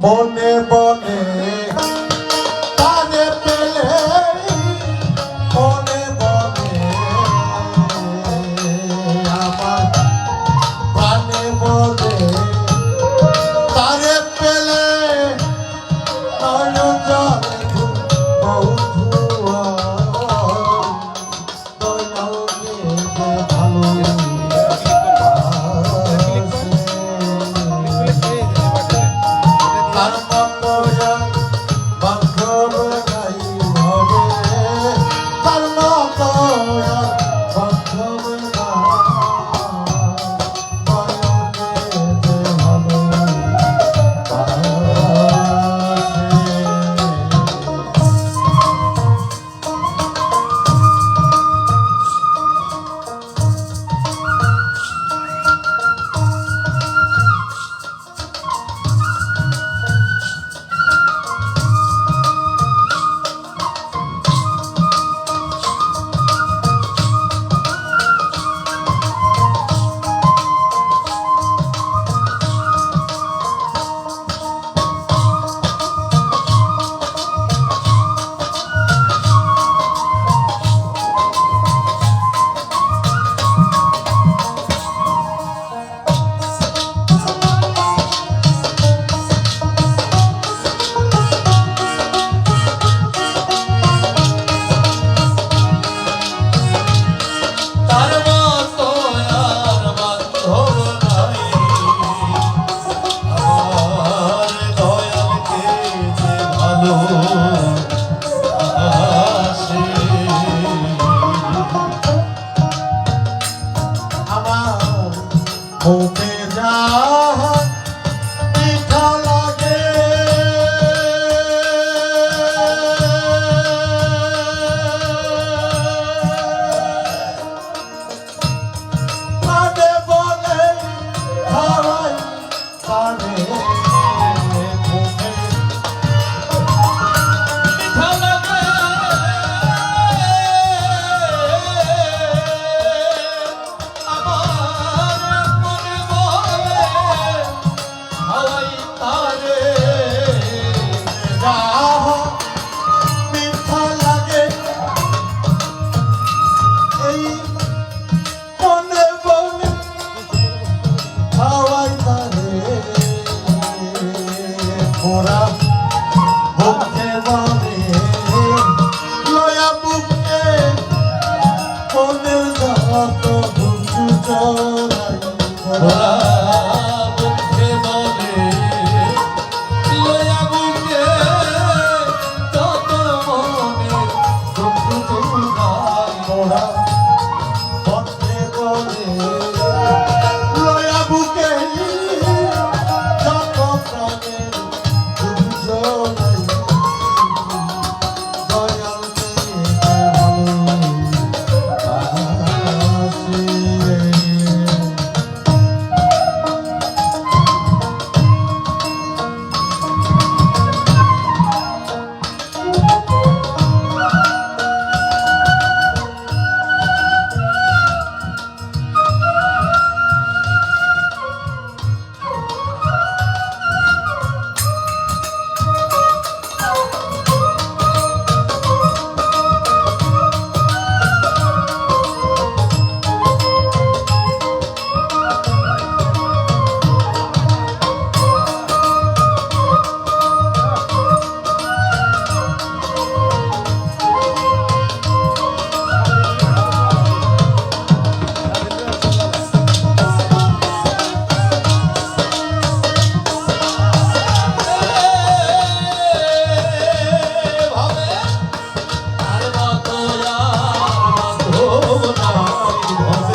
মনে বলে নাই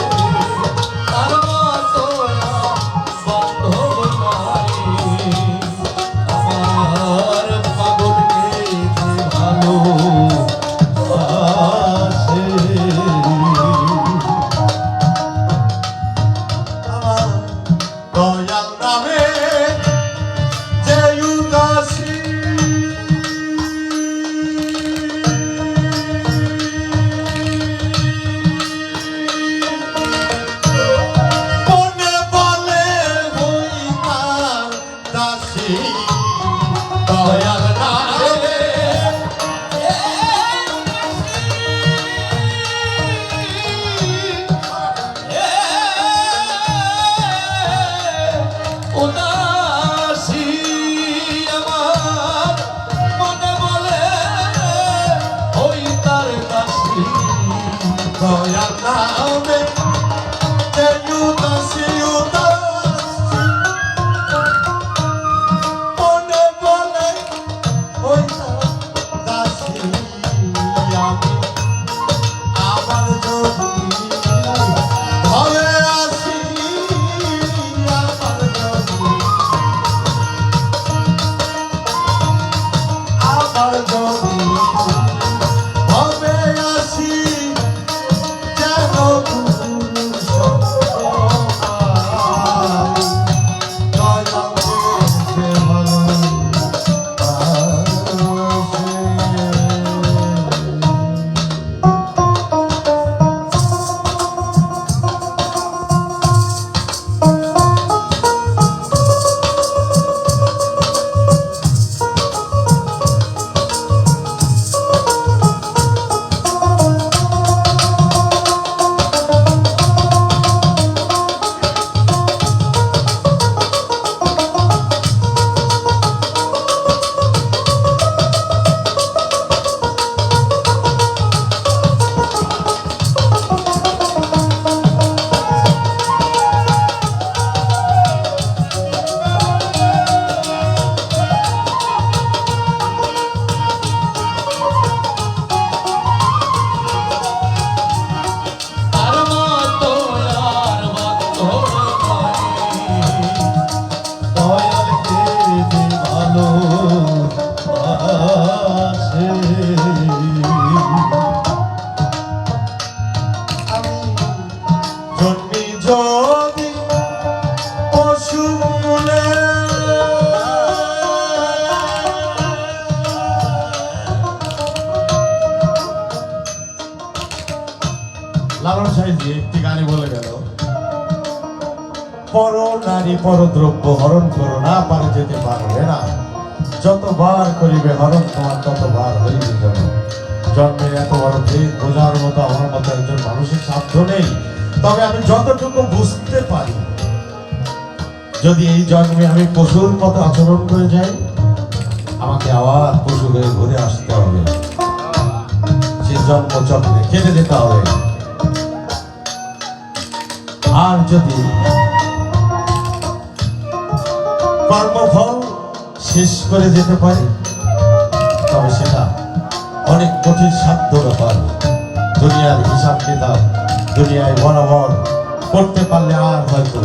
যদি পশু মূলে লালন সাহেবজি একটি গানে বলে গেল, পর নারী, পর দ্রব্য, হরণ করো, না পারে যেতে পারবে না। যতবার করিবে হরণ তোমার ততবার হইবে জন্মের এত বড় ভেদ বোঝার মতো আমার মতো একজন মানুষের সাধ্য নেই। তবে আমি যতটুকু বুঝতে পারি, যদি এই জন্মে আমি পশুর মতো আচরণ করে যাই, আমাকে আবার পশু হয়ে ঘুরে আসতে হবে। সে জন্ম চক্রে কেটে যেতে হবে। আর যদি কর্মফল শেষ করে যেতে পারি, তবে সেটা অনেক কঠিন সাধ্য ব্যাপার। দুনিয়ার হিসাব কিতাব দুনিয়ায় বরাবর করতে পারলে আর হয়তো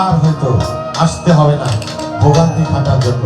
আর হয়তো আসতে হবে না ভোগান্তি খাটার জন্য।